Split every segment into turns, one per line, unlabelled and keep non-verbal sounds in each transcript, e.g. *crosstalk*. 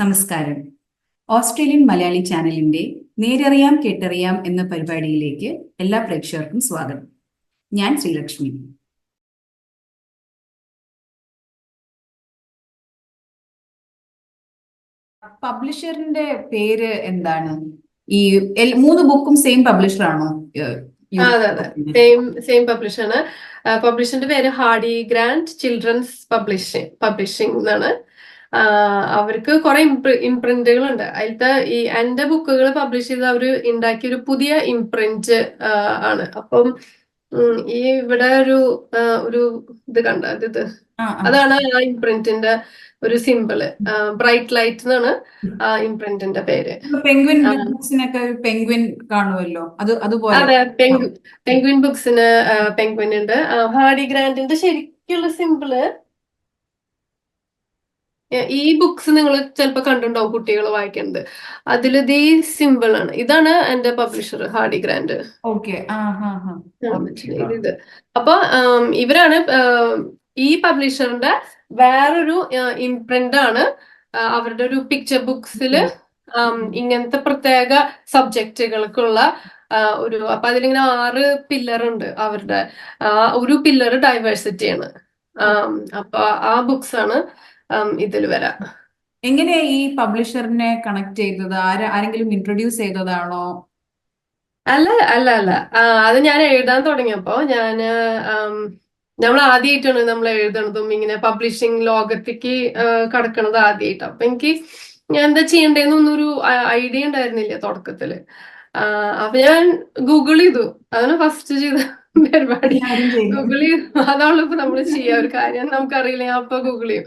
നമസ്കാരം. ഓസ്ട്രേലിയൻ മലയാളി ചാനലിന്റെ നേരറിയാം കേട്ടറിയാം എന്ന പരിപാടിയിലേക്ക് എല്ലാ പ്രേക്ഷകർക്കും സ്വാഗതം. ഞാൻ ശ്രീലക്ഷ്മി. പബ്ലിഷറിന്റെ പേര് എന്താണ്? ഈ മൂന്ന് ബുക്കും സെയിം പബ്ലിഷർ ആണോ ഏഹ്,
അതെ അതെ. സെയിം സെയിം പബ്ലിഷാണ് പബ്ലിഷറിന്റെ പേര് Hardie Grant children's publishing publishing എന്നാണ്. അവർക്ക് കുറെ ഇംപ്രിന്റുകൾ ഉണ്ട് അതിലത്തെ ഈ എന്റെ ബുക്കുകൾ പബ്ലിഷ് ചെയ്ത് അവർ ഉണ്ടാക്കിയ ഒരു പുതിയ ഇംപ്രിന്റ് ആണ്. അപ്പം ഈ ഇവിടെ ഒരു ഒരു ഇത് കണ്ട? ഇത്. അതാണ് ആ ഇംപ്രിന്റിന്റെ ഒരു സിമ്പിൾ. ബ്രൈറ്റ് ലൈറ്റ് എന്നാണ് ആ ഇംപ്രിന്റിന്റെ പേര്.
പെൻഗ്വിൻ. ബുക്സിനൊക്കെ പെൻഗ്വിൻ കാണുമല്ലോ അത് അതുപോലെ.
അതെ പെൻഗ്വിൻ ബുക്സിന് പെൻഗ്വിൻ ഉണ്ട്. ഹാഡി ഹാർഡി ഗ്രാൻഡിന്റെ ശരിക്കുള്ള സിമ്പിൾ ഈ ബുക്സ് നിങ്ങൾ ചിലപ്പോൾ കണ്ടിട്ടുണ്ടാവും കുട്ടികൾ വായിക്കുന്നത് അതിൽ ദി സിമ്പിൾ ആണ്. ഇതാണ് എന്റെ പബ്ലിഷർ ഹാർഡി ഗ്രാൻഡ് ഇത്. അപ്പൊ ഇവരാണ് ഈ പബ്ലിഷറിന്റെ വേറൊരു ഇംപ്രിന്റ് ആണ് അവരുടെ ഒരു പിക്ചർ ബുക്സിൽ ഇങ്ങനത്തെ പ്രത്യേക സബ്ജക്റ്റുകൾക്കുള്ള ഒരു അപ്പൊ അതിലിങ്ങനെ ആറ് പില്ലർ ഉണ്ട് അവരുടെ. ഒരു പില്ലർ ഡൈവേഴ്സിറ്റി ആണ്. ആം, അപ്പൊ ആ ബുക്സ് ആണ്. ഇതിൽ വരാം.
എങ്ങനെയാ ഈ പബ്ലിഷറിനെ കണക്ട് ചെയ്തത്? ആരെങ്കിലും ഇൻട്രൊഡ്യൂസ് ചെയ്തതാണോ?
അല്ല അല്ല അല്ല. അത് ഞാൻ എഴുതാൻ തുടങ്ങിയപ്പോ ഞാൻ നമ്മൾ ആദ്യമായിട്ടാണ് നമ്മൾ എഴുതണതും ഇങ്ങനെ പബ്ലിഷിംഗ് ലോകത്തേക്ക് കടക്കണത് ആദ്യമായിട്ട് അപ്പൊ എനിക്ക് ഞാൻ എന്താ ചെയ്യണ്ടേന്നൊന്നും ഒരു ഐഡിയ ഉണ്ടായിരുന്നില്ല തുടക്കത്തിൽ. അപ്പൊ ഞാൻ ഗൂഗിൾ ചെയ്തു. അതാണ് ഫസ്റ്റ് ചെയ്ത *laughs* പരിപാടി. ഗൂഗിൾ ചെയ്തു. അതാണല്ലോ ഇപ്പൊ നമ്മൾ ചെയ്യാ ഒരു കാര്യം. നമുക്കറിയില്ല. അപ്പൊ ഗൂഗിൾ ചെയ്യും.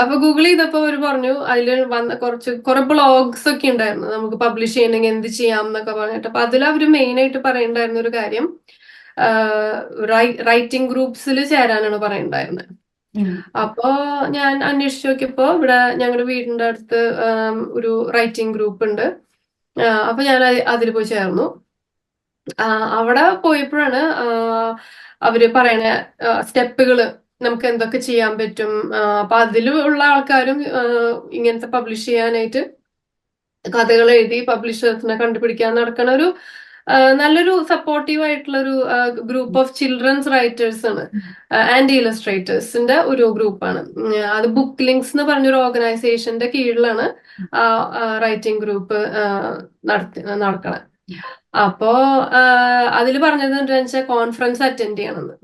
അപ്പൊ ഗൂഗിൾ ചെയ്തപ്പോ അവർ പറഞ്ഞു അതിൽ വന്ന കുറച്ച് കുറെ ബ്ലോഗ്സ് ഒക്കെ ഉണ്ടായിരുന്നു. നമുക്ക് പബ്ലിഷ് ചെയ്യണമെങ്കിൽ എന്ത് ചെയ്യാം എന്നൊക്കെ പറഞ്ഞിട്ട്. അപ്പൊ അതിൽ അവർ മെയിൻ ആയിട്ട് പറയണ്ടായിരുന്ന ഒരു കാര്യം റൈറ്റിംഗ് ഗ്രൂപ്പ്സിൽ ചേരാനാണ് പറയണ്ടായിരുന്നത്. അപ്പോ ഞാൻ അന്വേഷിച്ചു നോക്കിയപ്പോ ഇവിടെ ഞങ്ങളുടെ വീടിന്റെ അടുത്ത് ഒരു റൈറ്റിംഗ് ഗ്രൂപ്പ് ഉണ്ട്. അപ്പൊ ഞാൻ അതിൽ പോയി ചേർന്നു. അവിടെ പോയപ്പോഴാണ് അവർ പറയണ സ്റ്റെപ്പുകൾ നമുക്ക് എന്തൊക്കെ ചെയ്യാൻ പറ്റും? അപ്പൊ അതിൽ ഉള്ള ആൾക്കാരും ഇങ്ങനത്തെ പബ്ലിഷ് ചെയ്യാനായിട്ട് കഥകൾ എഴുതി പബ്ലിഷേഴ്സിനെ കണ്ടുപിടിക്കാൻ നടക്കണ ഒരു നല്ലൊരു സപ്പോർട്ടീവ് ആയിട്ടുള്ള ഒരു ഗ്രൂപ്പ് ഓഫ് ചിൽഡ്രൻസ് റൈറ്റേഴ്സ് ആണ്. ആൻഡ് ഇലസ്ട്രേറ്റേഴ്സിന്റെ ഒരു ഗ്രൂപ്പാണ് അത് ബുക്ക് ലിങ്ക്സ് എന്ന് പറഞ്ഞൊരു ഓർഗനൈസേഷന്റെ കീഴിലാണ് റൈറ്റിംഗ് ഗ്രൂപ്പ് നടത്തി നടക്കണത് അപ്പോ അതിൽ പറഞ്ഞത് വെച്ചാൽ കോൺഫറൻസ് അറ്റൻഡ് ചെയ്യണമെന്ന്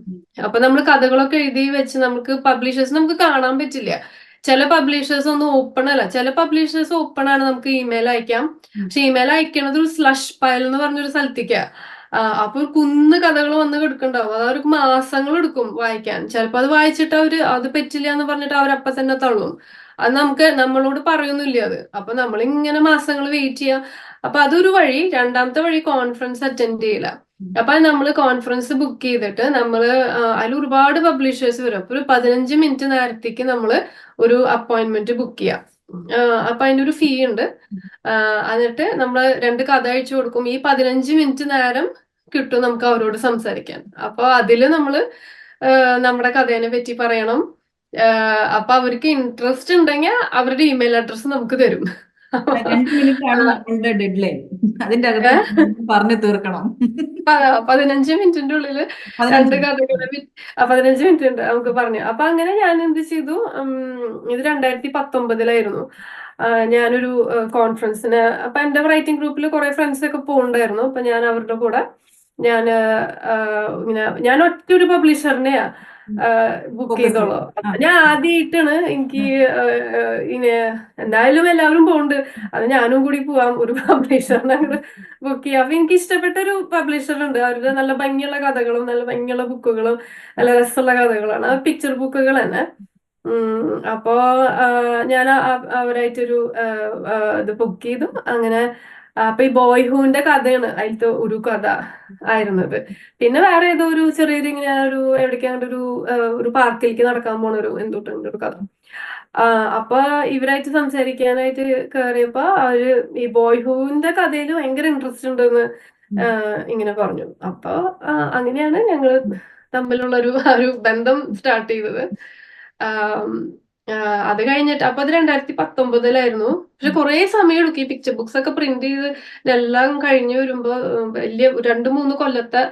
അപ്പൊ നമ്മൾ കഥകളൊക്കെ എഴുതി വെച്ച് നമുക്ക് പബ്ലിഷേഴ്സ് നമുക്ക് കാണാൻ പറ്റില്ല. ചില പബ്ലിഷേഴ്സ് ഒന്നും ഓപ്പൺ അല്ല. ചില പബ്ലിഷേഴ്സ് ഓപ്പൺ ആണ് നമുക്ക് ഇമെയിൽ അയക്കാം. പക്ഷെ ഇമെയിൽ അയക്കണത് ഒരു സ്ലഷ് പയൽ എന്ന് പറഞ്ഞൊരു സ്ഥലത്തേക്കാ. അപ്പൊ ഒരു കുന്ന് കഥകൾ വന്ന് കിടക്കുന്നുണ്ടാവും. അത് അവർക്ക് മാസങ്ങൾ എടുക്കും വായിക്കാൻ. ചിലപ്പോൾ അത് വായിച്ചിട്ട് അവർ അത് പറ്റില്ല എന്ന് പറഞ്ഞിട്ട് അവരപ്പം തന്നെ തള്ളും. അത് നമുക്ക് നമ്മളോട് പറയുന്നില്ല അത്. അപ്പൊ നമ്മളിങ്ങനെ മാസങ്ങൾ വെയിറ്റ് ചെയ്യാം. അപ്പൊ അതൊരു വഴി രണ്ടാമത്തെ വഴി കോൺഫറൻസ് അറ്റൻഡ് ചെയ്യില്ല അപ്പൊ നമ്മൾ കോൺഫറൻസ് ബുക്ക് ചെയ്തിട്ട് നമ്മൾ അതിൽ ഒരുപാട് പബ്ലിഷേഴ്സ് വരും. അപ്പൊ ഒരു പതിനഞ്ച് മിനിറ്റ് നേരത്തേക്ക് നമ്മൾ ഒരു അപ്പോയിന്റ്മെന്റ് ബുക്ക് ചെയ്യാം. അപ്പൊ അതിന്റെ ഒരു ഫീ ഉണ്ട് എന്നിട്ട് നമ്മൾ രണ്ട് കഥ അയച്ചു കൊടുക്കും. ഈ പതിനഞ്ച് മിനിറ്റ് നേരം കിട്ടും നമുക്ക് അവരോട് സംസാരിക്കാൻ. അപ്പൊ അതിൽ നമ്മൾ നമ്മുടെ കഥേനെ പറ്റി പറയണം. അപ്പൊ അവർക്ക് ഇൻട്രസ്റ്റ് ഉണ്ടെങ്കിൽ അവരുടെ ഇമെയിൽ അഡ്രസ്സ് നമുക്ക് തരും.
രണ്ട് മിനിറ്റ് ആണ് ഡെഡ് ലൈൻ അതിന്റെ അകത്ത് പറഞ്ഞു തീർക്കണം.
പതിനഞ്ച് മിനിറ്റിന്റെ ഉള്ളിൽ രണ്ട് കഥകൾ പതിനഞ്ച് മിനിറ്റ് ഉണ്ട് നമുക്ക് പറഞ്ഞു. അപ്പൊ അങ്ങനെ ഞാൻ എന്ത് ചെയ്തു? ഇത് രണ്ടായിരത്തി പത്തൊമ്പതിലായിരുന്നു. ഞാനൊരു കോൺഫറൻസിന് അപ്പൊ എന്റെ റൈറ്റിംഗ് ഗ്രൂപ്പിൽ കുറെ ഫ്രണ്ട്സ് ഒക്കെ പോകുന്നുണ്ടായിരുന്നു അപ്പൊ ഞാൻ അവരുടെ കൂടെ ഞാൻ ഇങ്ങനെ ഞാൻ ഒറ്റ ഒരു പബ്ലിഷറിനെയാ ബുക്ക് ചെയ്തോളൂ. ഞാൻ ആദ്യമായിട്ടാണ് എനിക്ക് ഇനി എന്തായാലും എല്ലാവരും പോകുന്നുണ്ട് അത് ഞാനും കൂടി പോവാം. ഒരു പബ്ലിഷറിനെ അങ്ങോട്ട് ബുക്ക് ചെയ്യാം. അപ്പൊ എനിക്ക് ഇഷ്ടപ്പെട്ട ഒരു പബ്ലിഷർ ഉണ്ട് അവരുടെ നല്ല ഭംഗിയുള്ള കഥകളും നല്ല ഭംഗിയുള്ള ബുക്കുകളും നല്ല രസമുള്ള കഥകളാണ്. പിക്ചർ ബുക്കുകൾ തന്നെ. അപ്പോ ഞാൻ അവരായിട്ടൊരു ഇത് ബുക്ക് ചെയ്തു. അങ്ങനെ അപ്പൊ ഈ ബോയ്ഹുവിന്റെ കഥയാണ് അതിലത്തെ ഒരു കഥ ആയിരുന്നത്. പിന്നെ വേറെ ഏതോ ഒരു ചെറിയൊരു ഇങ്ങനെ ഒരു എവിടേക്കാണ്ട് ഒരു ഒരു പാർക്കിലേക്ക് നടക്കാൻ പോണ ഒരു എന്തുട്ടുണ്ട് ഒരു കഥ. അപ്പൊ ഇവരായിട്ട് സംസാരിക്കാനായിട്ട് കയറിയപ്പോ അവർ ഈ ബോയ്ഹുവിന്റെ കഥയിൽ ഭയങ്കര ഇൻട്രസ്റ്റ് ഉണ്ടെന്ന് ഇങ്ങനെ പറഞ്ഞു. അപ്പൊ അങ്ങനെയാണ് ഞങ്ങൾ തമ്മിലുള്ള ഒരു ഒരു ബന്ധം സ്റ്റാർട്ട് ചെയ്തത്. അത് കഴിഞ്ഞിട്ട് അപ്പൊ അത് രണ്ടായിരത്തി പത്തൊമ്പതിലായിരുന്നു പക്ഷെ കുറെ സമയം എടുക്കും ഈ പിക്ചർ ബുക്സ് ഒക്കെ പ്രിന്റ് ചെയ്ത് ഇതെല്ലാം കഴിഞ്ഞു വരുമ്പോ വലിയ രണ്ട് മൂന്ന് കൊല്ലത്തെ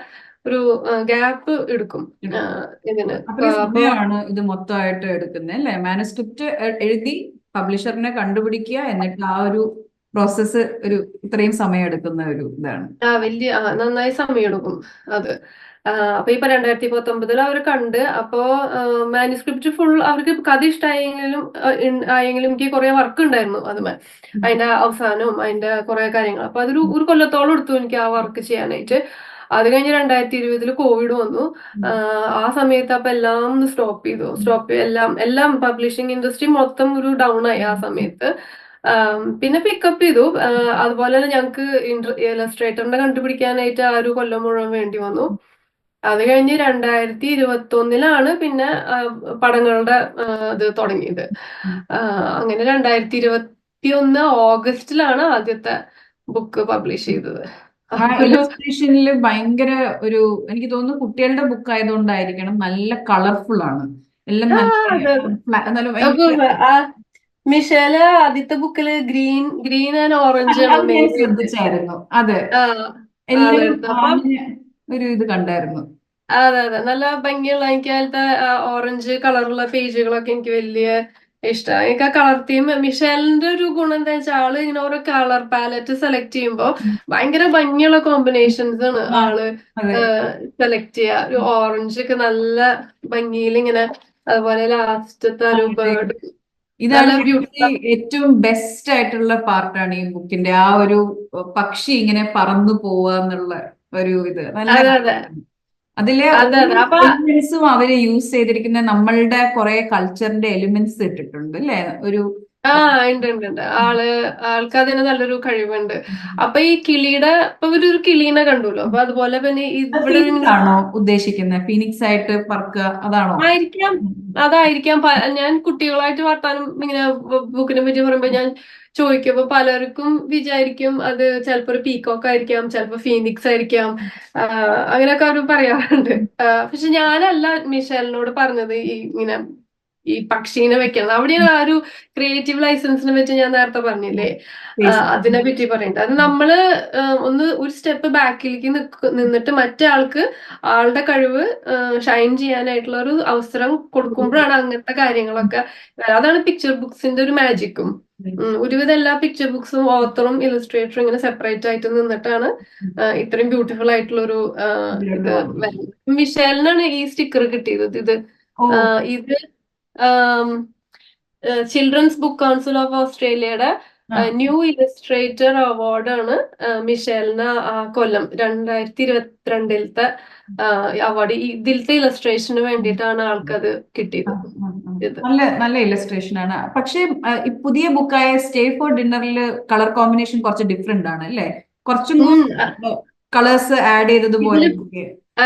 ഒരു ഗ്യാപ്പ് എടുക്കും. ഇതിന്.
ഇത് മൊത്തമായിട്ട് എടുക്കുന്നത് അല്ലെ? മാനസ്ക്രിപ്റ്റ് എഴുതി പബ്ലിഷറിനെ കണ്ടുപിടിക്കുക എന്നിട്ട് ആ ഒരു പ്രോസസ് ഒരു ഇത്രയും സമയം എടുക്കുന്ന ഒരു ഇതാണ്.
ആ വലിയ നന്നായി സമയം എടുക്കും അത്. അപ്പൊ ഇപ്പൊ രണ്ടായിരത്തി പത്തൊമ്പതിൽ അവർ കണ്ട്. അപ്പോ മാനുസ്ക്രിപ്റ്റ് ഫുൾ അവർക്ക് കഥ ഇഷ്ടമായെങ്കിലും ആയെങ്കിലും എനിക്ക് കുറെ വർക്ക് ഉണ്ടായിരുന്നു അതുമേ അതിന്റെ അവസാനവും അതിന്റെ കുറെ കാര്യങ്ങൾ അപ്പൊ അതൊരു ഒരു കൊല്ലത്തോളം എടുത്തു എനിക്ക് ആ വർക്ക് ചെയ്യാനായിട്ട്. അത് കഴിഞ്ഞ് രണ്ടായിരത്തി ഇരുപതിൽ കോവിഡ് വന്നു ആ, ആ സമയത്ത് അപ്പൊ എല്ലാം സ്റ്റോപ്പ് ചെയ്തു. സ്റ്റോപ്പ് എല്ലാം എല്ലാം പബ്ലിഷിംഗ് ഇൻഡസ്ട്രി മൊത്തം ഒരു ഡൗൺ ആയി ആ സമയത്ത്. പിന്നെ പിക്കപ്പ് ചെയ്തു. അതുപോലെ തന്നെ ഞങ്ങൾക്ക് ഇലസ്ട്രേറ്ററിനെ കണ്ടുപിടിക്കാനായിട്ട് ആ ഒരു കൊല്ലം മുഴുവൻ വേണ്ടി വന്നു. അത് കഴിഞ്ഞ് രണ്ടായിരത്തി ഇരുപത്തി ഒന്നിലാണ് പിന്നെ പടങ്ങളുടെ ഇത് തുടങ്ങിയത്. അങ്ങനെ രണ്ടായിരത്തി ഇരുപത്തി ഒന്ന് ഓഗസ്റ്റിലാണ് ആദ്യത്തെ ബുക്ക് പബ്ലിഷ് ചെയ്തത്.
ഇലസ്ട്രേഷനിൽ ഭയങ്കര ഒരു എനിക്ക് തോന്നുന്നു കുട്ടികളുടെ ബുക്ക് ആയതുകൊണ്ടായിരിക്കണം നല്ല കളർഫുൾ ആണ് എല്ലാം
മിഷേൽ ആദ്യത്തെ ബുക്കിൽ ഗ്രീൻ ഗ്രീൻ ആൻഡ് ഓറഞ്ച്
ശ്രദ്ധിച്ചായിരുന്നു. അതെ. എല്ലാം ഒരു ഇത് കണ്ടായിരുന്നു.
അതെ അതെ. നല്ല ഭംഗിയുള്ള എനിക്ക് അതിലത്തെ ഓറഞ്ച് കളറുള്ള പേജുകളൊക്കെ എനിക്ക് വലിയ ഇഷ്ടമാണ് എനിക്ക് ആ കളർ തീം മിഷേലിന്റെ ഒരു ഗുണം എന്താ വെച്ചാൽ ആൾ ഇങ്ങനെ ഓരോ കളർ പാലറ്റ് സെലക്ട് ചെയ്യുമ്പോ ഭയങ്കര ഭംഗിയുള്ള കോമ്പിനേഷൻസ് ആണ്
ആൾ
സെലക്ട് ചെയ്യുക ഒരു ഓറഞ്ച് ഒക്കെ നല്ല ഭംഗിയിൽ ഇങ്ങനെ അതുപോലെ ലാസ്റ്റത്തെ ഒരു ബേർഡ്
ഇതാണ്
ബ്യൂട്ടി
ഏറ്റവും ബെസ്റ്റ് ആയിട്ടുള്ള പാർട്ടാണ് ഈ ബുക്കിന്റെ ആ ഒരു പക്ഷി ഇങ്ങനെ പറന്നു പോവുക എന്നുള്ള ഒരു ഇത്. നല്ല
അതെ അതെ.
അതിലെ
അതെ അതെ.
എലിമെന്റ്സും അവർ യൂസ് ചെയ്തിരിക്കുന്ന നമ്മളുടെ കുറെ കൾച്ചറിന്റെ എലിമെന്റ്സ് ഇട്ടിട്ടുണ്ട് അല്ലെ? ഒരു
ആ ഉണ്ട് ഉണ്ട് ഉണ്ട്. ആൾ ആൾക്ക് അതിന് നല്ലൊരു കഴിവുണ്ട്. അപ്പൊ ഈ കിളിയുടെ ഇപ്പൊ ഇവരൊരു കിളീനെ കണ്ടുല്ലോ അപ്പൊ അതുപോലെ പിന്നെ ഇവിടെ
ആണോ ഉദ്ദേശിക്കുന്നത് ഫീനിക്സ് ആയിട്ട് പറക്കുക അതാണോ?
ആയിരിക്കാം. അതായിരിക്കാം. ഞാൻ കുട്ടികളായിട്ട് വർത്താനം ഇങ്ങനെ ബുക്കിനെ പറ്റി പറയുമ്പോ ഞാൻ ചോദിക്കും അപ്പൊ പലർക്കും വിചാരിക്കും അത് ചിലപ്പോ ഒരു പീകോക്ക് ആയിരിക്കാം ചിലപ്പോ ഫീനിക്സ് ആയിരിക്കാം. അങ്ങനെയൊക്കെ അവർ പറയാറുണ്ട്. പക്ഷെ ഞാനല്ല മിഷേലിനോട് പറഞ്ഞത് ഈ ഇങ്ങനെ ഈ പക്ഷീനെ വെക്കണം അവിടെയാണ് ആ ഒരു ക്രിയേറ്റീവ് ലൈസൻസിനെ പറ്റി ഞാൻ നേരത്തെ പറഞ്ഞില്ലേ? അതിനെ പറ്റി പറയുന്നത് അത് നമ്മൾ ഒന്ന് ഒരു സ്റ്റെപ്പ് ബാക്കിലേക്ക് നിന്നിട്ട് മറ്റേ ആൾക്ക് ആളുടെ കഴിവ് ഷൈൻ ചെയ്യാനായിട്ടുള്ള ഒരു അവസരം കൊടുക്കുമ്പോഴാണ് അങ്ങനത്തെ കാര്യങ്ങളൊക്കെ അതാണ് പിക്ചർ ബുക്സിന്റെ ഒരു മാജിക്കും ഒരുവിധം എല്ലാ പിക്ചർ ബുക്സും ഓത്തറും ഇലസ്ട്രേറ്ററും ഇങ്ങനെ സെപ്പറേറ്റ് ആയിട്ട് നിന്നിട്ടാണ് ഇത്രയും ബ്യൂട്ടിഫുൾ ആയിട്ടുള്ള ഒരു ഇത് മിഷേലിനാണ് ഈ സ്റ്റിക്കർ കിട്ടിയത്. ഇത് ഇത് ചിൽഡ്രൻസ് ബുക്ക് കൗൺസിൽ ഓഫ് ഓസ്ട്രേലിയയുടെ. ന്യൂ ഇലസ്ട്രേറ്റർ അവാർഡാണ് മിഷേലിന് ആ കൊല്ലം രണ്ടായിരത്തി ഇരുപത്തിരണ്ടിലത്തെ അവാർഡ് ഇതിലത്തെ ഇലസ്ട്രേഷന് വേണ്ടിയിട്ടാണ് ആൾക്കത് കിട്ടിയത്.
നല്ല നല്ല ഇലസ്ട്രേഷൻ ആണ്. പക്ഷേ പുതിയ ബുക്കായ സ്റ്റേ ഫോർ ഡിന്നറിൽ കളർ കോമ്പിനേഷൻ കുറച്ച് ഡിഫറെന്റ് ആണ് അല്ലേ? കുറച്ചും കളേഴ്സ് ആഡ് ചെയ്തതുപോലെ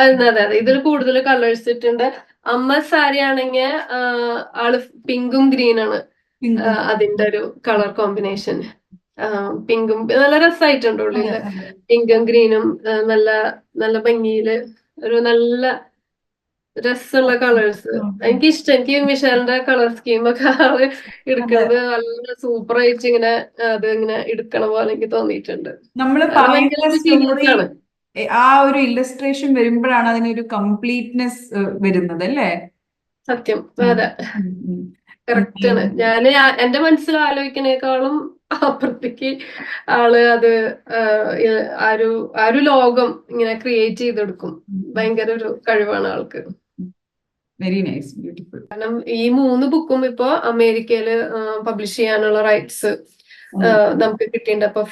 അതെ അതെ ഇതിൽ കൂടുതൽ കളേഴ്സ് ഇട്ടുണ്ട്. അമ്മ സാരി ആണെങ്കിൽ ആൾ പിങ്കും ഗ്രീനാണ് ആണ്. അതിന്റെ ഒരു കളർ കോമ്പിനേഷൻ. പിങ്കും നല്ല രസമായിട്ടുണ്ട് ഉള്ളിൽ
ഉള്ളിൽ
പിങ്കും ഗ്രീനും നല്ല നല്ല ഭംഗിയിൽ ഒരു നല്ല രസമുള്ള കളേഴ്സ്. എനിക്ക് ഇഷ്ടം എനിക്ക് മിഷേലിന്റെ കളർ സ്കീം ഒക്കെ ആൾ എടുക്കുന്നത് നല്ല സൂപ്പർ ആയിട്ട് ഇങ്ങനെ അത് ഇങ്ങനെ എടുക്കണ പോലെ എനിക്ക് തോന്നിയിട്ടുണ്ട്. നമ്മൾ
ആ ഒരു ഇല്ലസ്ട്രേഷൻ വരുമ്പോഴാണ് അതിനൊരു കംപ്ലീറ്റ്നെസ് വരുന്നത് അല്ലേ?
സത്യം. അതെ. കറക്റ്റ് ആണ്. ഞാൻ ആ- എന്റെ മനസ്സിൽ ആലോചിക്കണേക്കാളും അപ്പുറത്തേക്ക് ആൾ അത് ആ ഒരു ആ ഒരു ലോകം ഇങ്ങനെ ക്രിയേറ്റ് ചെയ്തെടുക്കും. ഭയങ്കര ഒരു കഴിവാണ് ആൾക്ക്.
വെരി നൈസ് ബ്യൂട്ടിഫുൾ
കാരണം ഈ മൂന്ന് ബുക്കും ഇപ്പൊ അമേരിക്കയിൽ പബ്ലിഷ് ചെയ്യാനുള്ള റൈറ്റ്സ് നമുക്ക് കിട്ടിയിട്ടുണ്ട്. അപ്പൊ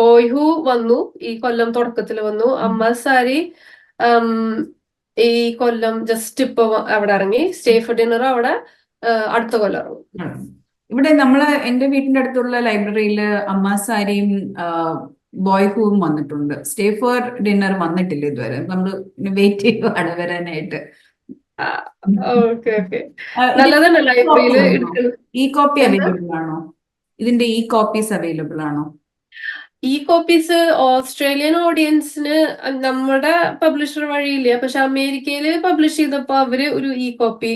ബോയ്ഹു വന്നു ഈ കൊല്ലം തുടക്കത്തിൽ വന്നു. അമ്മ സാരി ഈ കൊല്ലം ജസ്റ്റ് ഇപ്പൊ അവിടെ ഇറങ്ങി. സ്റ്റേ ഫോർ ഡിന്നർ അവിടെ അടുത്ത കൊല്ലം ഇറങ്ങും.
ഇവിടെ നമ്മൾ എന്റെ വീടിന്റെ അടുത്തുള്ള ലൈബ്രറിയിൽ അമ്മ സാരിയും ബോയ്ഹൂവും വന്നിട്ടുണ്ട്. സ്റ്റേ ഫോർ ഡിന്നർ വന്നിട്ടില്ല ഇതുവരെ. നമ്മൾ വെയിറ്റ് ചെയ്യുവാണ് വരാനായിട്ട്. ഈ കോപ്പി? അവൈലബിൾ ആണോ? ഇതിന്റെ ഈ കോപ്പീസ് അവൈലബിൾ ആണോ?
ഈ കോപ്പീസ് ഓസ്ട്രേലിയൻ ഓഡിയൻസിന് നമ്മുടെ പബ്ലിഷർ വഴിയില്ല. പക്ഷെ അമേരിക്കയിൽ പബ്ലിഷ് ചെയ്തപ്പോ അവർ ഒരു ഇ കോപ്പി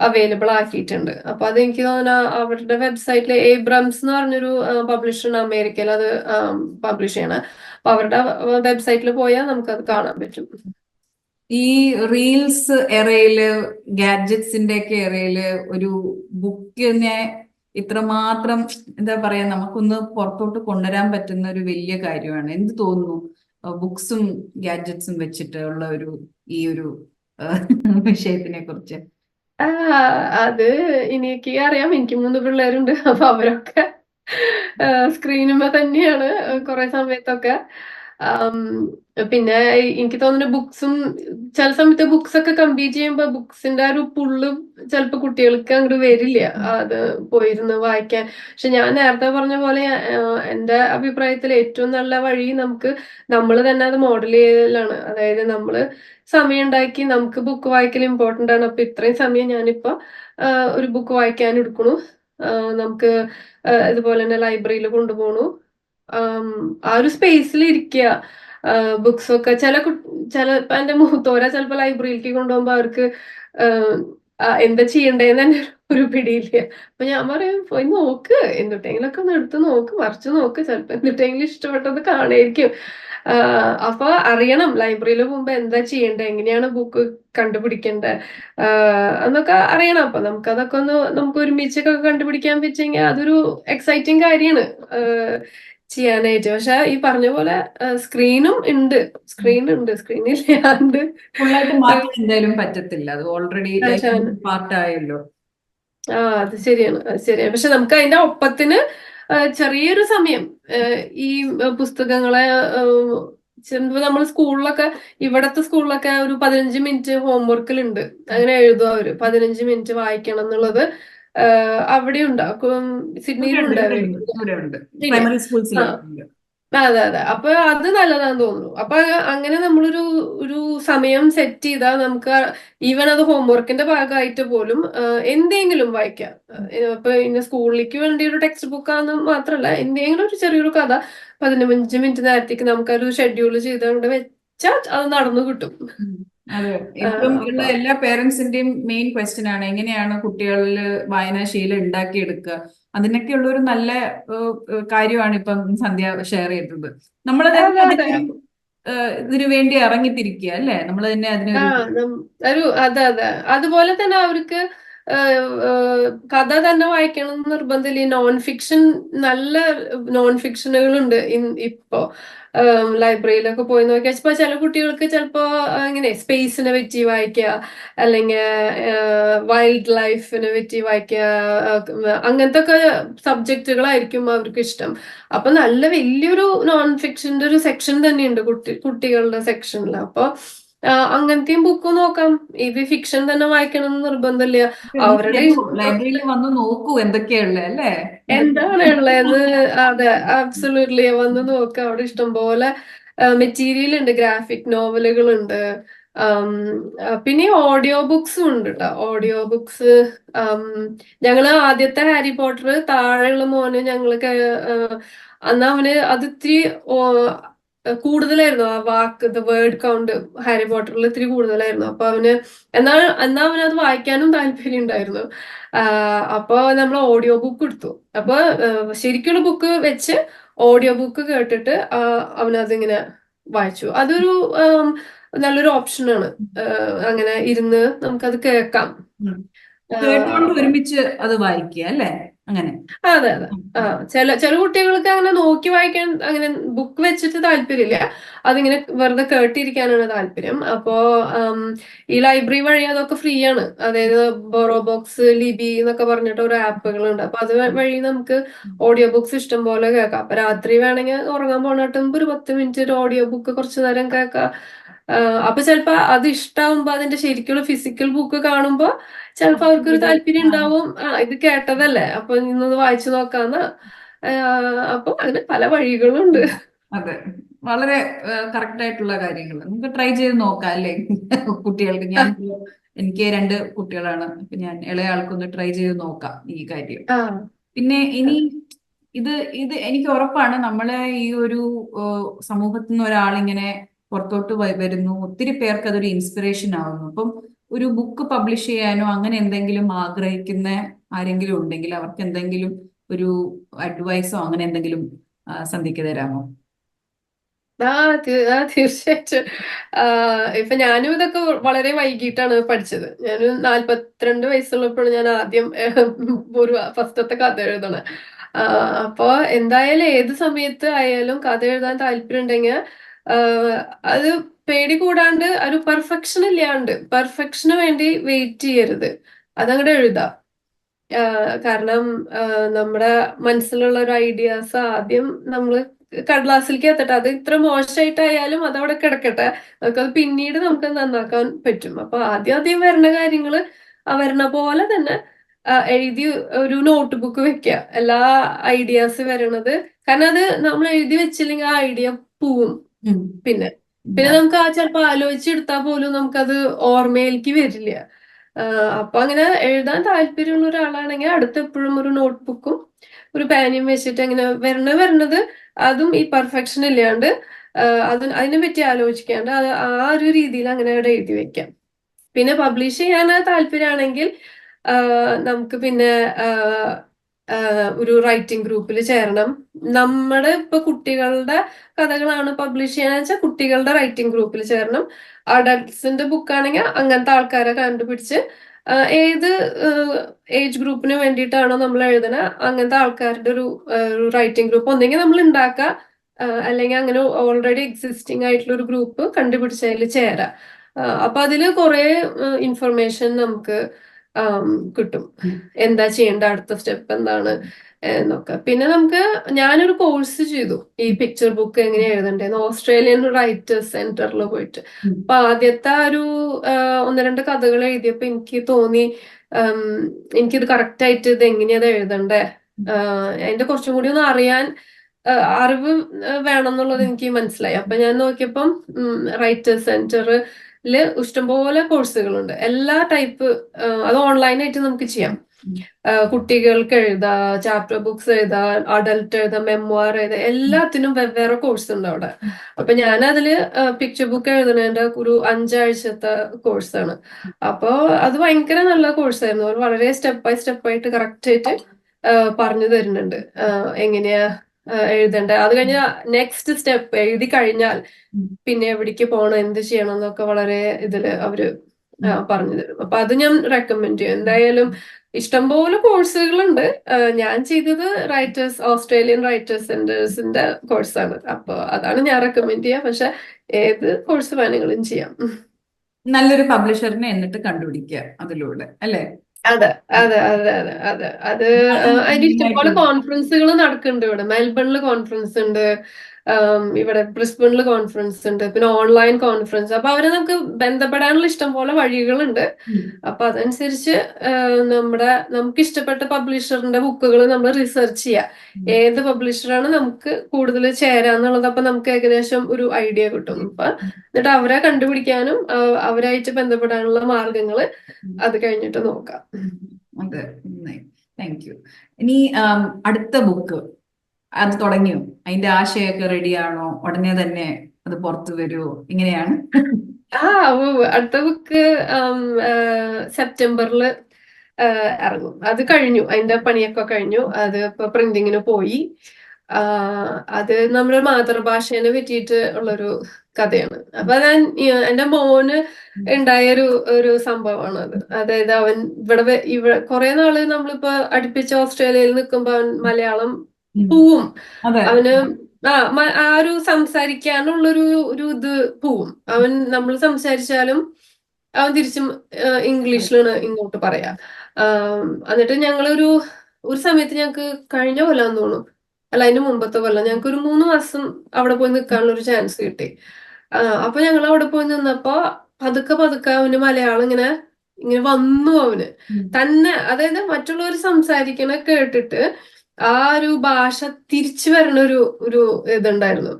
അവൈലബിൾ ആക്കിയിട്ടുണ്ട്. അപ്പൊ അത് എനിക്ക് തോന്നുന്നു അവരുടെ വെബ്സൈറ്റിൽ ഏബ്രംസ് എന്ന് പറഞ്ഞൊരു പബ്ലിഷർ അമേരിക്കയിൽ. അത് പബ്ലിഷ് ചെയ്യണം. അപ്പൊ അവരുടെ വെബ്സൈറ്റിൽ പോയാൽ അത് കാണാൻ പറ്റും.
ഈ റീൽസ് എറയിൽ ഗാഡ്ജറ്റ്സിന്റെ ഒക്കെ എറയിൽ ഒരു ബുക്കിനെ ഇത്രമാത്രം എന്താ പറയാ നമുക്കൊന്ന് പുറത്തോട്ട് കൊണ്ടുവരാൻ പറ്റുന്ന ഒരു വലിയ കാര്യമാണ്. എന്ത് തോന്നുന്നു? ബുക്സും ഗാഡ്ജറ്റ്സും വെച്ചിട്ട് ഉള്ള ഒരു ഈ ഒരു *laughs* വിഷയത്തിനെ കുറിച്ച്.
അത് എനിക്ക് അറിയാം. എനിക്ക് മൂന്ന് പിള്ളേരുണ്ട്. അപ്പൊ അവരൊക്കെ സ്ക്രീനുമ്പോ തന്നെയാണ് കുറെ സമയത്തൊക്കെ. പിന്നെ എനിക്ക് തോന്നുന്നു ബുക്സും ചില സമയത്ത് ബുക്സ് ഒക്കെ കംപ്ലീറ്റ് ചെയ്യുമ്പോ ബുക്സിന്റെ ആ ഒരു പുള്ള് ചിലപ്പോ കുട്ടികൾക്ക് അങ്ങോട്ട് വരില്ല. അത് പോയിരുന്ന് വായിക്കാൻ. പക്ഷെ ഞാൻ നേരത്തെ പറഞ്ഞ പോലെ എന്റെ എന്റെ അഭിപ്രായത്തിൽ ഏറ്റവും നല്ല വഴി നമുക്ക് നമ്മൾ തന്നെ അത് മോഡൽ ചെയ്യലാണ്. അതായത് നമ്മൾ സമയം ഉണ്ടാക്കി നമുക്ക് ബുക്ക് വായിക്കൽ ഇമ്പോർട്ടന്റ് ആണ്. അപ്പൊ ഇത്രയും സമയം ഞാനിപ്പോ ഒരു ബുക്ക് വായിക്കാൻ എടുക്കണു. നമുക്ക് ഇതുപോലെ തന്നെ ലൈബ്രറിയിൽ കൊണ്ടുപോകണു ആം, ഒരു സ്പേസിൽ ഇരിക്കുക ബുക്സ് ഒക്കെ. ചില ചില എന്റെ മൂത്തോരെ ചിലപ്പോ ലൈബ്രറിയിലേക്ക് കൊണ്ടുപോകുമ്പോ അവർക്ക് എന്താ ചെയ്യണ്ടേന്ന് തന്നെ ഒരു പിടിയില്ല. അപ്പൊ ഞാൻ പറയും പോയി നോക്ക്. എന്തുട്ടെങ്കിലൊക്കെ ഒന്ന് എടുത്ത് നോക്ക്. മറിച്ച് നോക്ക്. ചിലപ്പോ എന്തുട്ടെങ്കിലും ഇഷ്ടപ്പെട്ടത് കാണായിരിക്കും അപ്പൊ അറിയണം ലൈബ്രറിയിൽ പോകുമ്പോ എന്താ ചെയ്യണ്ടേ? എങ്ങനെയാണ് ബുക്ക് കണ്ടുപിടിക്കേണ്ടത് എന്നൊക്കെ അറിയണം. അപ്പൊ നമുക്ക് അതൊക്കെ ഒന്ന് നമുക്ക് ഒരുമിച്ചൊക്കെ കണ്ടുപിടിക്കാൻ പറ്റുമെങ്കിൽ അതൊരു എക്സൈറ്റിംഗ് കാര്യമാണ് ചെയ്യാനായിട്ട് പക്ഷെ ഈ പറഞ്ഞ പോലെ സ്ക്രീനും ഉണ്ട്. സ്ക്രീൻ ഉണ്ട്.
ഫുള്ളായിട്ട് മാറ്റാൻ എന്തായാലും പറ്റത്തില്ല. അത് ഓൾറെഡി. പാർട്ടായല്ലോ
ആ അത് ശരിയാണ്. അത് ശരിയാണ്. പക്ഷെ നമുക്ക് അതിന്റെ ഒപ്പത്തിന് ചെറിയൊരു സമയം ഈ പുസ്തകങ്ങളെ നമ്മൾ സ്കൂളിലൊക്കെ ഇവിടത്തെ സ്കൂളിലൊക്കെ ഒരു പതിനഞ്ച് മിനിറ്റ് ഹോംവർക്കിലുണ്ട് അങ്ങനെ എഴുതുക അവർ. പതിനഞ്ച് മിനിറ്റ് വായിക്കണം എന്നുള്ളത് അവിടെ ഉണ്ടാക്കും. സിഡ്നിയിലുണ്ട്. അതെ അതെ. അപ്പൊ അത് നല്ലതാന്ന് തോന്നുന്നു. അപ്പൊ അങ്ങനെ നമ്മളൊരു ഒരു സമയം സെറ്റ് ചെയ്താൽ നമുക്ക് ഈവൻ അത് ഹോംവർക്കിന്റെ ഭാഗമായിട്ട് പോലും എന്തെങ്കിലും വായിക്കാം. ഇപ്പൊ ഇന്ന സ്കൂളിലേക്ക് വേണ്ടി ഒരു ടെക്സ്റ്റ് ബുക്ക് ആണെന്ന് മാത്രമല്ല എന്തെങ്കിലും ഒരു ചെറിയൊരു കഥ പതിനഞ്ച് മിനിറ്റ് നേരത്തേക്ക് നമുക്കൊരു ഷെഡ്യൂൾ ചെയ്തുകൊണ്ട് വെച്ചാൽ അത് നടന്നു കിട്ടും.
ഇപ്പം ഉള്ള എല്ലാ പേരൻസിന്റെയും മെയിൻ ക്വസ്റ്റ്യൻ ആണ് എങ്ങനെയാണ് കുട്ടികളിൽ വായനാശീലം ഉണ്ടാക്കിയെടുക്കുക? അതിനൊക്കെയുള്ള ഒരു നല്ല കാര്യമാണ് ഇപ്പം സന്ധ്യ ഷെയർ ചെയ്തത്. നമ്മൾ. ഇതിനു വേണ്ടി ഇറങ്ങിത്തിരിക്കുക അല്ലെ? നമ്മൾ തന്നെ
അതിന് ഒരു അതെ അതെ. അതുപോലെ തന്നെ അവർക്ക് കഥ തന്നെ വായിക്കണം എന്ന് നിർബന്ധമില്ല. നോൺ ഫിക്ഷൻ നല്ല നോൺ ഫിക്ഷനുകളുണ്ട് ഇപ്പോ. ലൈബ്രറിയിലൊക്കെ പോയി നോക്കിയാൽ ഇപ്പൊ ചില കുട്ടികൾക്ക് ചിലപ്പോ ഇങ്ങനെ സ്പേസിനെ പറ്റി വായിക്കുക അല്ലെങ്കിൽ വൈൽഡ് ലൈഫിനെ പറ്റി വായിക്കുക അങ്ങനത്തെ ഒക്കെ സബ്ജക്റ്റുകളായിരിക്കും അവർക്ക് ഇഷ്ടം. അപ്പൊ നല്ല വലിയൊരു നോൺ ഫിക്ഷന്റെ ഒരു സെക്ഷൻ തന്നെയുണ്ട് കുട്ടി കുട്ടികളുടെ സെക്ഷനിൽ അപ്പോൾ അങ്ങനത്തെയും ബുക്ക് നോക്കാം. ഇത് ഫിക്ഷൻ തന്നെ വായിക്കണം എന്ന് നിർബന്ധമില്ല അവരുടെ
ലൈബ്രറിയിൽ വന്ന് നോക്കൂ എന്തൊക്കെയുള്ളത് അല്ലേ?
എന്താണ് ഉള്ളതെന്ന് അതെ അബ്സല്യൂട്ട്ലി വന്ന് നോക്കാം. അവിടെ ഇഷ്ടംപോലെ മെറ്റീരിയൽ ഉണ്ട്. ഗ്രാഫിക് നോവലുകൾ ഉണ്ട്. പിന്നെ ഓഡിയോ ബുക്സും ഉണ്ട് കേട്ടോ ഓഡിയോ ബുക്സ് ഞങ്ങൾ ആദ്യത്തെ ഹാരി പോട്ടർ താഴെയുള്ള മോന് ഞങ്ങൾക്ക് അന്ന് അവന് അത് ഇത്തിരി ഓ, കൂടുതലായിരുന്നു. ആ വാക്ക് ദ വേർഡ് കൗണ്ട് ഹാരി പോട്ടറിൽ ഇത്തിരി കൂടുതലായിരുന്നു. അപ്പൊ അവന് എന്നാൽ എന്നാ അവന് അത് വായിക്കാനും താല്പര്യം ഉണ്ടായിരുന്നു. അപ്പൊ നമ്മൾ ഓഡിയോ ബുക്ക് എടുത്തു. അപ്പൊ ശരിക്കുള്ള ബുക്ക് വെച്ച് ഓഡിയോ ബുക്ക് കേട്ടിട്ട് അവനതിങ്ങനെ വായിച്ചു. അതൊരു നല്ലൊരു ഓപ്ഷനാണ് അങ്ങനെ ഇരുന്ന് നമുക്കത് കേൾക്കാം.
കേട്ടുകൊണ്ട് ഒരുമിച്ച് അത് വായിക്കുക അല്ലേ? അങ്ങനെ.
അതെ അതെ. ചില ചില കുട്ടികൾക്ക് അങ്ങനെ നോക്കി വായിക്കാൻ അങ്ങനെ ബുക്ക് വെച്ചിട്ട് താല്പര്യമില്ല. അതിങ്ങനെ വെറുതെ കേട്ടിരിക്കാനാണ് താല്പര്യം. അപ്പോ ഈ ലൈബ്രറി വഴി അതൊക്കെ ഫ്രീ ആണ് അതായത് ബോറോ ബോക്സ് ലിബി എന്നൊക്കെ പറഞ്ഞിട്ട് ഒരു ആപ്പുകളുണ്ട്. അപ്പൊ അത് വഴി നമുക്ക് ഓഡിയോ ബുക്സ് ഇഷ്ടം പോലെ കേൾക്കാം. അപ്പൊ രാത്രി വേണമെങ്കിൽ ഉറങ്ങാൻ പോണട്ടുമ്പോ ഒരു പത്ത് മിനിറ്റ് ഒരു ഓഡിയോ ബുക്ക് കുറച്ചു നേരം കേൾക്കാം. അപ്പൊ ചിലപ്പോ അത് ഇഷ്ടാവുമ്പോ അതിന്റെ ശരിക്കുള്ള ഫിസിക്കൽ ബുക്ക് കാണുമ്പോ ചിലപ്പോ അവർക്കൊരു താല്പര്യം ഉണ്ടാവും. ആ ഇത് കേട്ടതല്ലേ? അപ്പൊ ഇന്നത് വായിച്ചു നോക്കാന്ന്. അപ്പൊ അതിന് പല വഴികളുണ്ട്.
അതെ. വളരെ കറക്റ്റ് ആയിട്ടുള്ള കാര്യങ്ങൾ നമുക്ക് ട്രൈ ചെയ്ത് നോക്കാം അല്ലേ? കുട്ടികൾക്ക് ഞാൻ എനിക്ക് രണ്ട് കുട്ടികളാണ്. അപ്പൊ ഞാൻ ഇളയ ആൾക്കൊന്ന് ട്രൈ ചെയ്ത് നോക്കാം ഈ കാര്യം. പിന്നെ ഇനി ഇത് ഇത് എനിക്ക് ഉറപ്പാണ് നമ്മളെ ഈ ഒരു സമൂഹത്തിൽ നിന്ന് ഒരാളിങ്ങനെ പുറത്തോട്ട് വരുന്നു. ഒത്തിരി പേർക്ക് അതൊരു ഇൻസ്പിറേഷൻ ആവുന്നു. അപ്പം ഒരു ബുക്ക് പബ്ലിഷ് ചെയ്യാനോ അങ്ങനെ എന്തെങ്കിലും ആഗ്രഹിക്കുന്ന ആരെങ്കിലും ഉണ്ടെങ്കിൽ അവർക്ക് എന്തെങ്കിലും ഒരു അഡ്വൈസോ അങ്ങനെ എന്തെങ്കിലും സന്ധിക്ക് തരാമോ?
ആ തീർച്ചയായിട്ടും. ഇപ്പൊ ഞാനും ഇതൊക്കെ വളരെ വൈകിട്ടാണ് പഠിച്ചത്. ഞാനൊരു നാല്പത്തിരണ്ട് വയസ്സുള്ളപ്പോഴാണ് ഞാൻ ആദ്യം ഒരു ഫസ്റ്റത്തെ കഥ എഴുതണം. അപ്പോ എന്തായാലും ഏത് സമയത്ത് ആയാലും കഥ എഴുതാൻ താല്പര്യം ഉണ്ടെങ്കിൽ അത് പേടി കൂടാണ്ട് ഒരു പെർഫെക്ഷൻ ഇല്ലാണ്ട് പെർഫെക്ഷന് വേണ്ടി വെയിറ്റ് ചെയ്യരുത്. അതങ്ങടെ എഴുതാം. കാരണം നമ്മുടെ മനസ്സിലുള്ള ഒരു ഐഡിയാസ് ആദ്യം നമ്മൾ കടലാസിലേക്ക് എത്തട്ടെ. അത് ഇത്ര മോശമായിട്ടായാലും അതവിടെ കിടക്കട്ടെ. നമുക്കത് പിന്നീട് നമുക്ക് നന്നാക്കാൻ പറ്റും. അപ്പൊ ആദ്യം ആദ്യം വരുന്ന കാര്യങ്ങൾ വരണ പോലെ തന്നെ എഴുതി ഒരു നോട്ട് ബുക്ക് വെക്കുക എല്ലാ ഐഡിയാസ് വരണത്. കാരണം അത് നമ്മൾ എഴുതി വെച്ചില്ലെങ്കിൽ ആ ഐഡിയ പോവും. പിന്നെ പിന്നെ നമുക്ക് ആ ചിലപ്പോ ആലോചിച്ചെടുത്താൽ പോലും നമുക്കത് ഓർമ്മയിലേക്ക് വരില്ല. അപ്പൊ അങ്ങനെ എഴുതാൻ താല്പര്യമുള്ള ഒരാളാണെങ്കിൽ അടുത്ത് എപ്പോഴും ഒരു നോട്ട്ബുക്കും ഒരു പാനിയും വെച്ചിട്ട് അങ്ങനെ വരണ വരണത് അതും ഈ പെർഫെക്ഷൻ ഇല്ലാണ്ട് അത് അതിനെ പറ്റി ആലോചിക്കാണ്ട് അത് ആ ഒരു രീതിയിൽ അങ്ങനെ അവിടെ എഴുതി വെക്കാം. പിന്നെ പബ്ലിഷ് ചെയ്യാൻ താല്പര്യമാണെങ്കിൽ നമുക്ക് പിന്നെ ഒരു റൈറ്റിംഗ് ഗ്രൂപ്പിൽ ചേരണം. നമ്മുടെ ഇപ്പൊ കുട്ടികളുടെ കഥകളാണ് പബ്ലിഷ് ചെയ്യാന്ന് വെച്ചാൽ കുട്ടികളുടെ റൈറ്റിംഗ് ഗ്രൂപ്പിൽ ചേരണം. അഡൾട്ട്സിന്റെ ബുക്കാണെങ്കിൽ അങ്ങനത്തെ ആൾക്കാരെ കണ്ടുപിടിച്ച് ഏത് ഏജ് ഗ്രൂപ്പിന് വേണ്ടിയിട്ടാണോ നമ്മൾ എഴുതണ അങ്ങനത്തെ ആൾക്കാരുടെ ഒരു റൈറ്റിംഗ് ഗ്രൂപ്പ് ഒന്നെങ്കിൽ നമ്മൾ ഉണ്ടാക്കുക അല്ലെങ്കിൽ അങ്ങനെ ഓൾറെഡി എക്സിസ്റ്റിംഗ് ആയിട്ടുള്ള ഒരു ഗ്രൂപ്പ് കണ്ടുപിടിച്ചതിൽ ചേരാം. അപ്പൊ അതിൽ കുറെ ഇൻഫർമേഷൻ നമുക്ക് കിട്ടും. എന്താ ചെയ്യേണ്ട? അടുത്ത സ്റ്റെപ്പ് എന്താണ്? എന്നൊക്കെ. പിന്നെ നമുക്ക് ഞാനൊരു കോഴ്സ് ചെയ്തു. ഈ പിക്ചർ ബുക്ക് എങ്ങനെ എഴുതണ്ടേന്ന്. ഓസ്ട്രേലിയൻ റൈറ്റേഴ്സ് സെന്ററിൽ പോയിട്ട്. അപ്പൊ ആദ്യത്തെ ഒരു ഒന്ന് രണ്ട് കഥകൾ എഴുതിയപ്പോ എനിക്ക് തോന്നി എനിക്കിത് കറക്റ്റ് ആയിട്ട് ഇത് എങ്ങനെയത് എഴുതണ്ടേ? അതിന്റെ കുറച്ചും കൂടി ഒന്ന് അറിയാൻ അറിവ് വേണം എന്നുള്ളത് എനിക്ക് മനസ്സിലായി. അപ്പൊ ഞാൻ നോക്കിയപ്പം റൈറ്റേഴ്സ് സെന്ററിൽ ഇഷ്ടംപോലെ കോഴ്സുകളുണ്ട്. എല്ലാ ടൈപ്പ് അത് ഓൺലൈനായിട്ട് നമുക്ക് ചെയ്യാം. കുട്ടികൾക്ക് എഴുതാ ചാപ്റ്റർ ബുക്സ് എഴുതാ അഡൽട്ട് എഴുതാ മെമ്മോർ എഴുതാ എല്ലാത്തിനും വെവ്വേറെ കോഴ്സ് ഉണ്ട് അവിടെ. അപ്പൊ ഞാൻ അതിൽ പിക്ചർ ബുക്ക് എഴുതുന്നതിന്റെ ഒരു അഞ്ചാഴ്ചത്തെ കോഴ്സാണ് അപ്പൊ അത് ഭയങ്കര നല്ല കോഴ്സായിരുന്നു അവർ വളരെ സ്റ്റെപ്പ് ബൈ സ്റ്റെപ്പ് ആയിട്ട് കറക്റ്റ് ആയിട്ട് പറഞ്ഞു തരുന്നുണ്ട്. എങ്ങനെയാ എഴുതേണ്ടത് അത് കഴിഞ്ഞ നെക്സ്റ്റ് സ്റ്റെപ്പ് എഴുതി കഴിഞ്ഞാൽ പിന്നെ എവിടേക്ക് പോകണം എന്ത് ചെയ്യണം എന്നൊക്കെ വളരെ ഇതിൽ അവർ പറഞ്ഞു തരും. അപ്പൊ അത് ഞാൻ റെക്കമെൻഡ് ചെയ്യും. എന്തായാലും ഇഷ്ടംപോലെ കോഴ്സുകളുണ്ട് ഞാൻ ചെയ്തത് റൈറ്റേഴ്സ് ഓസ്ട്രേലിയൻ റൈറ്റേഴ്സ് സെന്റേഴ്സിന്റെ കോഴ്സാണ് അപ്പൊ അതാണ് ഞാൻ റെക്കമെൻഡ് ചെയ്യുക പക്ഷെ ഏത് കോഴ്സ് വേണമെങ്കിലും ചെയ്യാം.
നല്ലൊരു പബ്ലിഷറിനെ എന്നിട്ട് കണ്ടുപിടിക്കുക അതിലൂടെ അല്ലേ?
അതെ അതെ അതെ അതെ അതെ. അത് അതിന് ഇഷ്ടംപോലെ കോൺഫറൻസുകൾ നടക്കുന്നുണ്ട് ഇവിടെ. മെൽബണിൽ കോൺഫറൻസ് ഉണ്ട്. ഇവിടെ ബ്രിസ്ബണിൽ കോൺഫറൻസ് ഉണ്ട് പിന്നെ ഓൺലൈൻ കോൺഫറൻസ് അപ്പൊ അവരെ നമുക്ക് ബന്ധപ്പെടാനുള്ള ഇഷ്ടം പോലെ
വഴികളുണ്ട്.
അപ്പൊ അതനുസരിച്ച് നമ്മുടെ നമുക്ക് ഇഷ്ടപ്പെട്ട പബ്ലിഷറിന്റെ ബുക്കുകൾ നമ്മൾ റിസർച്ച് ചെയ്യുക. ഏത് പബ്ലിഷറാണ് നമുക്ക് കൂടുതൽ ചേരാന്നുള്ളത് അപ്പൊ നമുക്ക് ഏകദേശം ഒരു ഐഡിയ കിട്ടും. അപ്പൊ എന്നിട്ട് അവരെ കണ്ടുപിടിക്കാനും അവരായിട്ട് ബന്ധപ്പെടാനുള്ള മാർഗങ്ങൾ അത് കഴിഞ്ഞിട്ട് നോക്കാം.
അതെ. താങ്ക് യു ഇനി അടുത്ത ബുക്ക് അത് തുടങ്ങിയോ? അതിന്റെ ആശയമൊക്കെ റെഡിയാണോ ഉടനെ തന്നെ അത് പുറത്തു വരുമോ ഇങ്ങനെയാണ്.
ആ. അടുത്ത ബുക്ക് സെപ്റ്റംബറിൽ ഇറങ്ങും. അത് കഴിഞ്ഞു. അതിന്റെ പണിയൊക്കെ കഴിഞ്ഞു. അത് ഇപ്പൊ പ്രിന്റിങ്ങിന് പോയി. അത് നമ്മുടെ മാതൃഭാഷേനെ പറ്റിയിട്ട് ഉള്ളൊരു കഥയാണ്. അപ്പൊ ഞാൻ എന്റെ മോന് ഉണ്ടായ ഒരു സംഭവമാണ് അത്. അതായത് അവൻ ഇവിടെ ഇവിടെ കുറെ നാൾ നമ്മളിപ്പോ അടുപ്പിച്ച് ഓസ്ട്രേലിയയിൽ നിൽക്കുമ്പോ അവൻ മലയാളം. പോവും. അവന് ആ ആ ഒരു സംസാരിക്കാനുള്ളൊരു ഒരു ഇത് പോവും. അവൻ നമ്മൾ സംസാരിച്ചാലും അവൻ തിരിച്ചും ഇംഗ്ലീഷിലാണ് ഇങ്ങോട്ട് പറയാ. എന്നിട്ട് ഞങ്ങളൊരു ഒരു സമയത്ത് ഞങ്ങക്ക് കഴിഞ്ഞ കൊല്ലം തോന്നും അല്ല അതിന് മുമ്പത്തെ കൊല്ലം. ഞങ്ങൾക്ക് ഒരു മൂന്ന് മാസം അവിടെ പോയി നിൽക്കാനുള്ള ഒരു ചാൻസ് കിട്ടി. അപ്പൊ ഞങ്ങൾ അവിടെ പോയി നിന്നപ്പോ പതുക്കെ പതുക്കെ അവന് മലയാളം ഇങ്ങനെ ഇങ്ങനെ വന്നു അവന്. തന്നെ അതായത് മറ്റുള്ളവർ സംസാരിക്കണ കേട്ടിട്ട് ആ ഒരു ഭാഷ തിരിച്ചു വരണ ഒരു ഒരു ഇതുണ്ടായിരുന്നു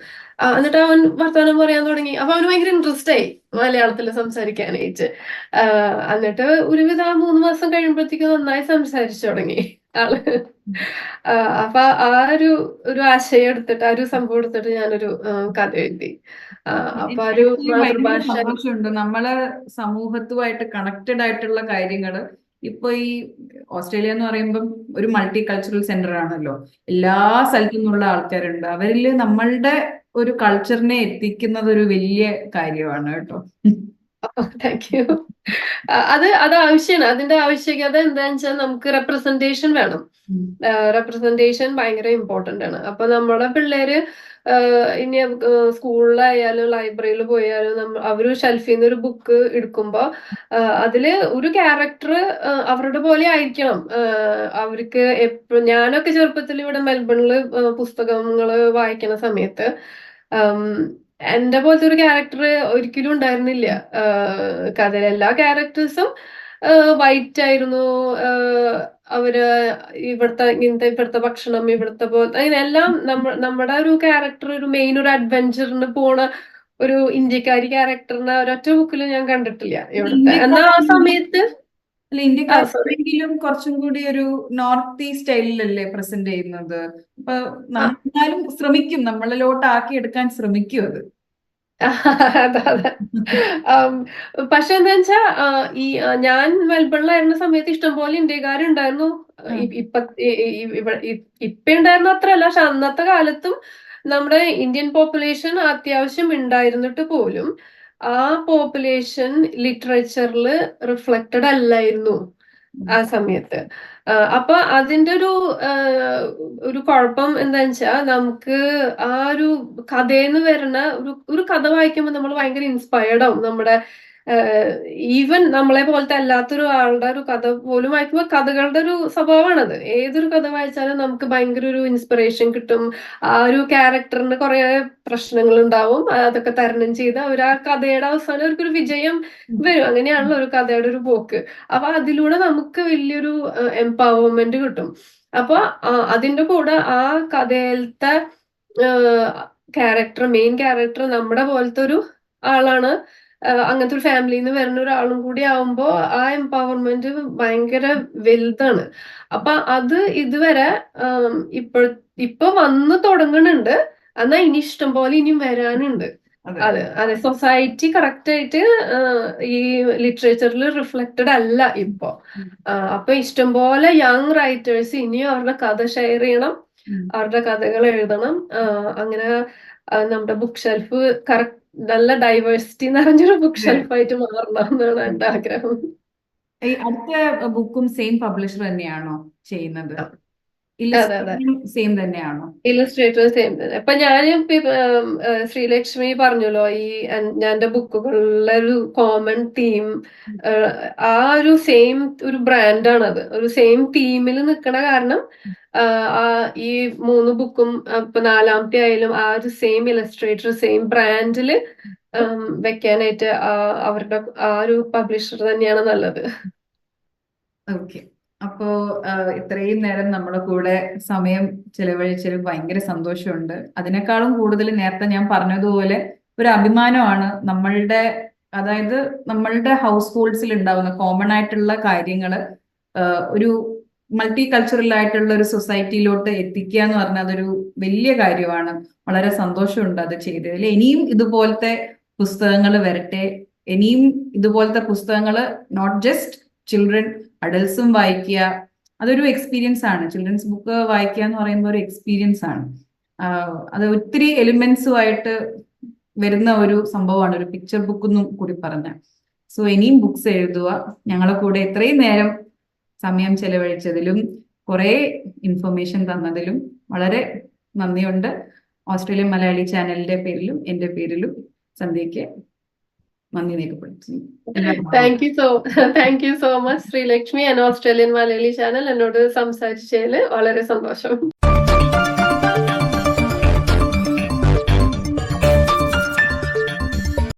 എന്നിട്ട് അവൻ വർത്തമാനം പറയാൻ തുടങ്ങി. അപ്പൊ അവന് ഭയങ്കര ഇൻട്രസ്റ്റ് ആയി മലയാളത്തിൽ സംസാരിക്കാനായിട്ട്. എന്നിട്ട് ഒരുവിധ മൂന്ന് മാസം കഴിയുമ്പോഴത്തേക്ക് നന്നായി സംസാരിച്ചു തുടങ്ങി ആൾ. അപ്പൊ ആ ഒരു ഒരു ആശയം എടുത്തിട്ട് ആ ഒരു സംഭവം എടുത്തിട്ട് ഞാനൊരു കഥ എഴുതി. അപ്പൊ ആ ഒരു മാതൃഭാഷ
നമ്മളെ സമൂഹത്തുമായിട്ട് കണക്റ്റഡ് ആയിട്ടുള്ള കാര്യങ്ങൾ ഇപ്പൊ ഈ ഓസ്ട്രേലിയ എന്ന് പറയുമ്പം ഒരു മൾട്ടി കൾച്ചറൽ സെന്റർ ആണല്ലോ. എല്ലാ സ്ഥലത്തു നിന്നുള്ള ആൾക്കാരുണ്ട്. അവരിൽ നമ്മളുടെ ഒരു കൾച്ചറിനെ എത്തിക്കുന്നത് ഒരു വലിയ കാര്യമാണ് കേട്ടോ.
താങ്ക് യു അത് അത് ആവശ്യമാണ് അതിന്റെ ആവശ്യകത എന്താന്ന് വെച്ചാൽ നമുക്ക് റെപ്രസെന്റേഷൻ വേണം. റെപ്രസെന്റേഷൻ ഭയങ്കര ഇമ്പോർട്ടന്റ് ആണ്. അപ്പൊ നമ്മുടെ പിള്ളേര് ഇനി സ്കൂളിലായാലും ലൈബ്രറിയിൽ പോയാലും നമ്മൾ അവർ ഷെൽഫിൽ നിന്ന് ഒരു ബുക്ക് എടുക്കുമ്പോൾ അതിൽ ഒരു ക്യാരക്ടർ അവരുടെ പോലെ ആയിരിക്കണം. അവർക്ക് എപ്പോഴും ഞാനൊക്കെ ചെറുപ്പത്തിൽ ഇവിടെ മെൽബണിൽ പുസ്തകങ്ങൾ വായിക്കുന്ന സമയത്ത് എന്റെ പോലത്തെ ഒരു ക്യാരക്ടർ ഒരിക്കലും ഉണ്ടായിരുന്നില്ല. കഥയിലെ എല്ലാ ക്യാരക്ടേഴ്സും വൈറ്റ് ആയിരുന്നു. അവർ ഇവിടുത്തെ ഇങ്ങനത്തെ ഇവിടുത്തെ ഭക്ഷണം ഇവിടുത്തെ പോലത്തെ അങ്ങനെ എല്ലാം നമ്മ നമ്മുടെ ഒരു ക്യാരക്ടർ ഒരു മെയിൻ ഒരു അഡ്വഞ്ചറിന് പോണ ഒരു ഇന്ത്യക്കാരി ക്യാരക്ടറിനെ ഒരൊറ്റ ബുക്കിലും ഞാൻ കണ്ടിട്ടില്ല ഇവിടുത്തെ. എന്നാ ആ സമയത്ത്?
അല്ല ഇന്ത്യക്കാരെങ്കിലും കുറച്ചും കൂടി ഒരു നോർത്ത് ഈസ്റ്റ് സ്റ്റൈലിലല്ലേ പ്രസന്റ് ചെയ്യുന്നത്. അപ്പൊ എന്നാലും ശ്രമിക്കും നമ്മളിലോട്ട് ആക്കി എടുക്കാൻ ശ്രമിക്കും അത്.
അതെ പക്ഷെ എന്താ വെച്ചാ ഈ ഞാൻ മെൽബണിലായിരുന്ന സമയത്ത് ഇഷ്ടംപോലെ ഇന്ത്യക്കാരുണ്ടായിരുന്നു ഇപ്പ ഇപ്പൊ ഉണ്ടായിരുന്ന അത്രയല്ല പക്ഷെ അന്നത്തെ കാലത്തും നമ്മുടെ ഇന്ത്യൻ പോപ്പുലേഷൻ അത്യാവശ്യം ഉണ്ടായിരുന്നിട്ട് പോലും ആ പോപ്പുലേഷൻ ലിറ്ററേച്ചറിൽ റിഫ്ലക്റ്റഡ് അല്ലായിരുന്നു. ആ സമയത്ത്. അപ്പൊ അതിന്റെ ഒരു ഒരു കുഴപ്പം എന്താ വെച്ചാൽ നമുക്ക് ആ ഒരു കഥയെന്ന് വരുന്ന ഒരു ഒരു കഥ വായിക്കുമ്പോൾ നമ്മൾ ഭയങ്കര ഇൻസ്പയർഡ് ആവും. നമ്മുടെ ഈവൻ നമ്മളെ പോലത്തെ അല്ലാത്തൊരു ആളുടെ ഒരു കഥ പോലും വായിക്കുമ്പോൾ കഥകളുടെ ഒരു സ്വഭാവമാണത്. ഏതൊരു കഥ വായിച്ചാലും നമുക്ക് ഭയങ്കര ഒരു ഇൻസ്പിറേഷൻ കിട്ടും. ആ ഒരു ക്യാരക്ടറിന് കുറെ പ്രശ്നങ്ങൾ ഉണ്ടാവും അതൊക്കെ തരണം ചെയ്ത് അവർ ആ കഥയുടെ അവസാനം അവർക്കൊരു വിജയം വരും. അങ്ങനെയാണല്ലോ ഒരു കഥയുടെ ഒരു പോക്ക്. അപ്പൊ അതിലൂടെ നമുക്ക് വലിയൊരു എംപവർമെന്റ് കിട്ടും. അപ്പൊ അതിന്റെ കൂടെ ആ കഥയിലത്തെ ക്യാരക്ടർ മെയിൻ ക്യാരക്ടർ നമ്മുടെ പോലത്തെ ഒരു ആളാണ് അങ്ങനത്തെ ഒരു ഫാമിലിയിൽ നിന്ന് വരുന്ന ഒരാളും കൂടി ആവുമ്പോ ആ എംപവർമെന്റ് ഭയങ്കര വലുതാണ്. അപ്പൊ അത് ഇതുവരെ ഇപ്പൊ ഇപ്പൊ വന്ന് തുടങ്ങുന്നുണ്ട് എന്നാ ഇനി ഇഷ്ടം പോലെ ഇനിയും വരാനുണ്ട്.
അതെ.
അതെ സൊസൈറ്റി കറക്റ്റ് ആയിട്ട് ഈ ലിറ്ററേച്ചറിൽ റിഫ്ലക്റ്റഡ് അല്ല ഇപ്പൊ. അപ്പൊ ഇഷ്ടംപോലെ യങ് റൈറ്റേഴ്സ് ഇനിയും അവരുടെ കഥ ഷെയർ ചെയ്യണം. അവരുടെ കഥകൾ എഴുതണം. അങ്ങനെ നമ്മുടെ ബുക്ക് ഷെൽഫ് കറക്റ്റ് നല്ല ഡൈവേഴ്സിറ്റി നിറഞ്ഞൊരു ബുക്ക് ഷെൽഫായിട്ട് മാറണം എന്നാണ് എന്റെ ആഗ്രഹം.
ഈ അടുത്ത ബുക്കും സെയിം പബ്ലിഷർ തന്നെയാണോ ചെയ്യുന്നത്? സെയിം തന്നെയാണോ?
സെയിം തന്നെ. അപ്പൊ ഞാൻ ശ്രീലക്ഷ്മി പറഞ്ഞല്ലോ ഈ ഞാൻ ബുക്കുകളിലെ ഒരു കോമൺ തീം ആ ഒരു സെയിം ഒരു ബ്രാൻഡാണ് അത് ഒരു സെയിം തീമിൽ നിൽക്കണ കാരണം ആ ഈ മൂന്ന് ബുക്കും ഇപ്പൊ നാലാമത്തെ ആയാലും ആ ഒരു സെയിം ഇലസ്ട്രേറ്റർ സെയിം ബ്രാൻഡിൽ വെക്കാനായിട്ട് അവരുടെ ആ ഒരു പബ്ലിഷർ തന്നെയാണ് നല്ലത്.
ഓക്കെ. അപ്പോ ഇത്രയും നേരം നമ്മുടെ കൂടെ സമയം ചെലവഴിച്ചതിൽ ഭയങ്കര സന്തോഷമുണ്ട്. അതിനേക്കാളും കൂടുതൽ നേരത്തെ ഞാൻ പറഞ്ഞതുപോലെ ഒരു അഭിമാനമാണ് നമ്മളുടെ അതായത് നമ്മളുടെ ഹൗസ് ഹോൾഡ്സിൽ ഉണ്ടാവുന്ന കോമൺ ആയിട്ടുള്ള കാര്യങ്ങൾ ഒരു മൾട്ടി കൾച്ചറൽ ആയിട്ടുള്ള ഒരു സൊസൈറ്റിയിലോട്ട് എത്തിക്കുക എന്ന് പറഞ്ഞാൽ അതൊരു വലിയ കാര്യമാണ്. വളരെ സന്തോഷമുണ്ട് അത് ചെയ്തതിൽ. ഇനിയും ഇതുപോലത്തെ പുസ്തകങ്ങൾ വരട്ടെ. ഇനിയും ഇതുപോലത്തെ പുസ്തകങ്ങൾ നോട്ട് ജസ്റ്റ് ചിൽഡ്രൻ അഡൽസും വായിക്കുക. അതൊരു എക്സ്പീരിയൻസ് ആണ്. ചിൽഡ്രൻസ് ബുക്ക് വായിക്കുക എന്ന് പറയുമ്പോൾ ഒരു എക്സ്പീരിയൻസ് ആണ്. അത് ഒത്തിരി എലിമെന്റ്സുമായിട്ട് വരുന്ന ഒരു സംഭവമാണ്. ഒരു പിക്ചർ ബുക്ക് എന്നും കൂടി പറഞ്ഞ. സോ ഇനിയും ബുക്സ് എഴുതുക. ഞങ്ങളെ കൂടെ ഇത്രയും നേരം സമയം ചെലവഴിച്ചതിലും കുറേ ഇൻഫർമേഷൻ തന്നതിലും വളരെ നന്ദിയുണ്ട്. ഓസ്ട്രേലിയൻ മലയാളി ചാനലിന്റെ പേരിലും എന്റെ പേരിലും സന്ധ്യയ്ക്ക് നന്ദി രേഖപ്പെടുത്തുന്നു.
Thank you so thank you so much Sreelakshmi and Australian Malayali channel എന്നോട് സംസാരിച്ചതിൽ വളരെ സന്തോഷം.